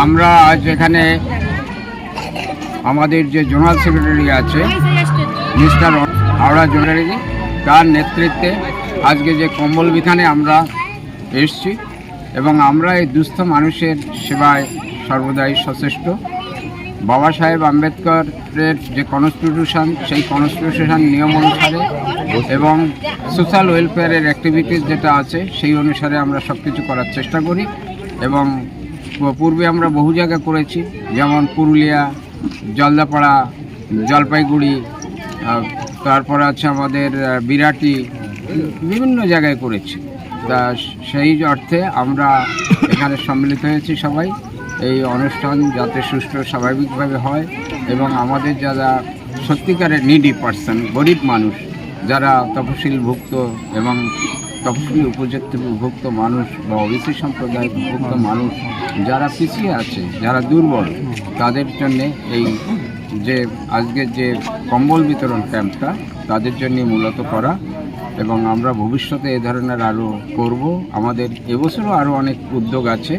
আমরা আজ এখানে আমাদের যে জোনাল সেক্রেটারি আছে, মিস্টার হাওড়া জোনারি তার নেতৃত্বে আজকে যে কম্বল বিধানে আমরা এসছি এবং আমরা এই দুস্থ মানুষের সেবায় সর্বদাই সচেষ্ট। বাবা সাহেব আম্বেদকরের যে কনস্টিটিউশন সেই কনস্টিটিউশন নিয়ম অনুসারে এবং সোশ্যাল ওয়েলফেয়ারের অ্যাক্টিভিটিস যেটা আছে, সেই অনুসারে আমরা সব কিছু করার চেষ্টা করি এবং পূর্বে আমরা বহু জায়গা করেছি, যেমন পুরুলিয়া, জলদাপাড়া, জলপাইগুড়ি তারপর আছে আমাদের বিরাটি, বিভিন্ন জায়গায় করেছি। তা সেই অর্থে আমরা এখানে সম্মিলিত হয়েছি সবাই। এই অনুষ্ঠান যাতে সুষ্ঠু স্বাভাবিকভাবে হয় এবং আমাদের যারা সত্যিকারের নিডি পার্সন গরিব মানুষ, যারা তফসিলভুক্ত এবং তফসিলি উপজাতিভুক্ত মানুষ বা ওবিসি সম্প্রদায়ভুক্ত মানুষ যারা পিছিয়ে আছে, যারা দুর্বল, তাদের জন্যে এই যে আজকের যে কম্বল বিতরণ ক্যাম্পটা তাদের জন্য মূলত করা এবং আমরা ভবিষ্যতে এ ধরনের আরও করব। আমাদের এবছরও আরও অনেক উদ্যোগ আছে,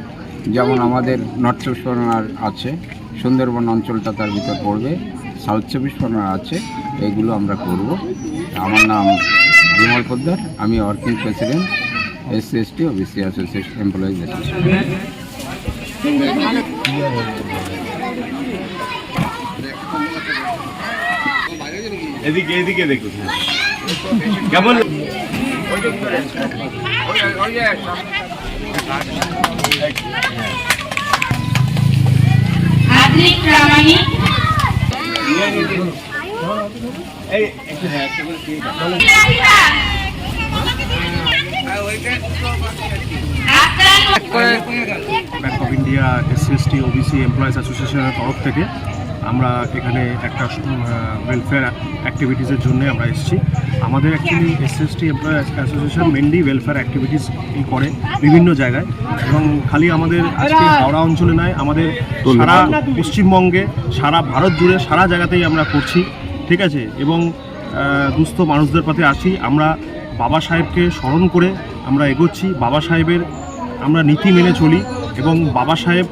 যেমন আমাদের নর্থ চব্বিশ পরগনার আছে, সুন্দরবন অঞ্চলটা তার ভিতর পড়বে, সাউথ চব্বিশ পরগনা আছে, এগুলো আমরা করব। আমার নাম বিমল পোদ্দার আমি working president S C S T O BC association employees এদিকে এদিকে দেখুন কেমন? আধুনিক প্রামাণিক। Bank of India SC ST OBC employees অ্যাসোসিয়েশনের তরফ থেকে আমরা এখানে একটা ওয়েলফেয়ার অ্যাক্টিভিটিসের জন্য আমরা এসেছি। আমাদের actually SC ST employees association mainly welfare activities করে বিভিন্ন জায়গায়। এবং খালি আমাদের আজকে হাওড়া অঞ্চলে নয়, আমাদের সারা পশ্চিমবঙ্গে, সারা ভারত জুড়ে, সারা জায়গাতেই আমরা করছি। ঠিক আছে? এবং দুস্থ মানুষদের পাশে আসি আমরা বাবা সাহেবকে স্মরণ করে আমরা এগোচ্ছি। বাবা সাহেবের আমরা নীতি মেনে চলি এবং বাবা সাহেব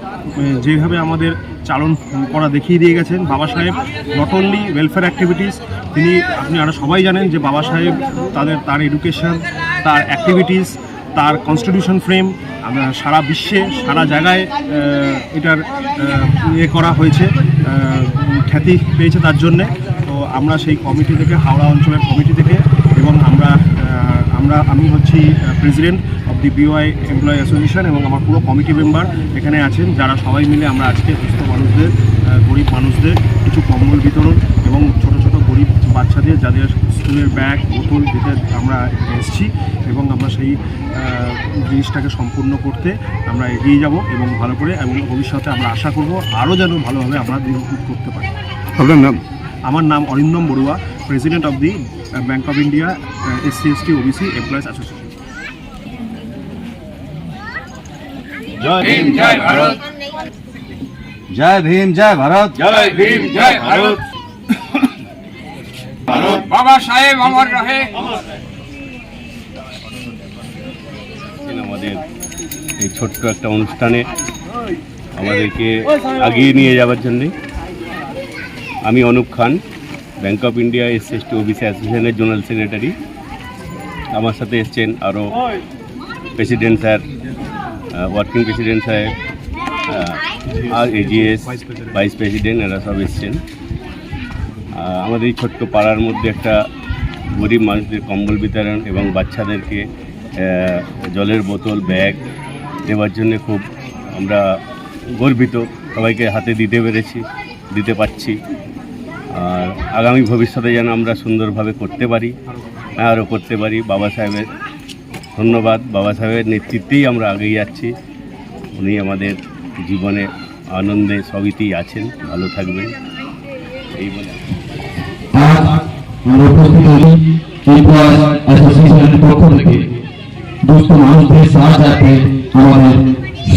যেভাবে আমাদের চালন করা দেখিয়ে দিয়ে গেছেন, বাবা সাহেব নট অনলি ওয়েলফেয়ার অ্যাক্টিভিটিস তিনি, আপনি আরও সবাই জানেন যে বাবা সাহেব তাদের, তার এডুকেশন তার অ্যাক্টিভিটিস তার কনস্টিটিউশন ফ্রেম সারা বিশ্বে, সারা জায়গায় এটার ইয়ে করা হয়েছে খ্যাতি পেয়েছে তার জন্যে। আমরা সেই কমিটি থেকে, হাওড়া অঞ্চলের কমিটি থেকে এবং আমরা আমরা, আমি হচ্ছি president of the BOI employee association এবং আমার পুরো কমিটি মেম্বার এখানে আছেন, যারা সবাই মিলে আমরা আজকে সুস্থ মানুষদের গরিব মানুষদের কিছু কম্বল বিতরণ এবং ছোট ছোট গরিব বাচ্চাদের, যাদের স্কুলের ব্যাগ, বোতল দিতে আমরা এসেছি এবং আমরা সেই জিনিসটাকে সম্পূর্ণ করতে আমরা এগিয়ে যাব এবং ভালো করে এবং ভবিষ্যতে আমরা আশা করব আরও যেন ভালোভাবে আমরা করতে পারি। আপনার নাম আমার নাম Arindam Barua president of the Bank of India SC ST OBC employees association জয় ভীম জয় ভারত। জয় ভীম জয় ভারত। জয় ভীম জয় ভারত। বাবা সাহেব আমার রহে। আমাদের এই ছোট্ট একটা অনুষ্ঠানে আমাদেরকে এগিয়ে নিয়ে যাওয়ার জন্যে আমি Anup Khan Bank of India S S T OBC অ্যাসোসিয়েশনের জোনাল সেক্রেটারি আমার সাথে এসছেন আরও প্রেসিডেন্ট স্যার ওয়ার্কিং প্রেসিডেন্ট সাহেব আর এজিএস ভাইস প্রেসিডেন্ট এরা সব এসছেন। আমাদের এই ছোট্ট পাড়ার মধ্যে একটা গরিব মানুষদের কম্বল বিতরণ এবং বাচ্চাদেরকে জলের বোতল, ব্যাগ দেওয়ার জন্য খুব আমরা গর্বিত। সবাইকে হাতে দিতে পেরেছি। দিতে পারছি। আর আগামী ভবিষ্যতে যেন আমরা সুন্দরভাবে করতে পারি, আরও করতে পারি। বাবা সাহেবের ধন্যবাদ। বাবা সাহেবের নেতৃত্বেই আমরা আগেই যাচ্ছি। উনি আমাদের জীবনে আনন্দে সবইতেই আছেন। ভালো থাকবেন। এই বলে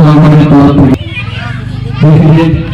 আমাদের তরফ থেকে।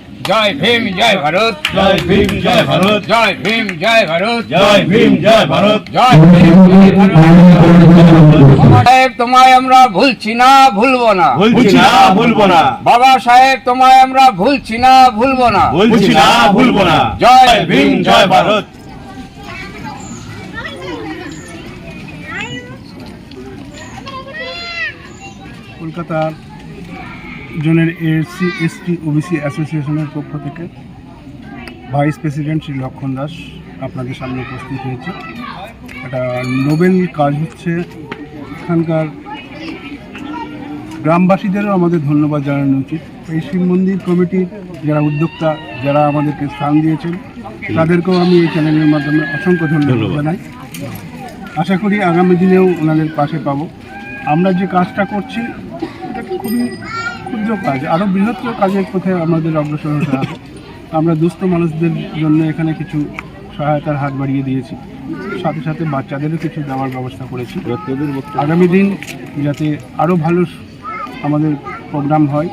জয় ভীম জয় ভারত। জয় ভীম জয় ভারত। জয় ভীম জয় ভারত। জয় ভীম জয় ভারত। জয় ভীম জয় ভারত। বাবা সাহেব তোমায় আমরা ভুলছি না ভুলবো না। ভুলছি না ভুলবো না। বাবা সাহেব তোমায় আমরা ভুলছি না ভুলবো না। ভুলছি না ভুলবো না। জয় ভীম জয় ভারত। কলকাতার জোনের এসসি এসটি ওবিসি অ্যাসোসিয়েশনের পক্ষ থেকে ভাইস প্রেসিডেন্ট শ্রী লক্ষণ দাস আপনাদের সামনে উপস্থিত হয়েছে। একটা নোবেল কাজ হচ্ছে এখানকার গ্রামবাসীদেরও আমাদের ধন্যবাদ জানানো উচিত। এই শিব মন্দির কমিটির যারা উদ্যোক্তা যারা আমাদেরকে স্থান দিয়েছেন তাদেরকেও আমি এই চ্যানেলের মাধ্যমে অসংখ্য ধন্যবাদ। জানাই। আশা করি আগামী দিনেও ওনাদের পাশে পাবো। আমরা যে কাজটা করছি এটা খুবই কাজ আরও বৃহত্তর কাজের পথে আমাদের অগ্রসর হতে হবে। আমরা দুস্থ মানুষদের জন্য এখানে কিছু সহায়তার হাত বাড়িয়ে দিয়েছি। সাথে সাথে বাচ্চাদেরও কিছু দেওয়ার ব্যবস্থা করেছি। আগামী দিন যাতে আরও ভালো আমাদের প্রোগ্রাম হয়।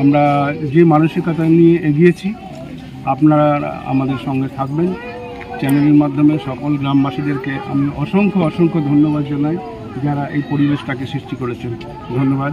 আমরা যে মানসিকতা নিয়ে এগিয়েছি, আপনারা আমাদের সঙ্গে থাকবেন। চ্যানেলের মাধ্যমে সকল গ্রামবাসীদেরকে আমি অসংখ্য অসংখ্য ধন্যবাদ জানাই যারা এই পরিবেশটাকে সৃষ্টি করেছেন। ধন্যবাদ।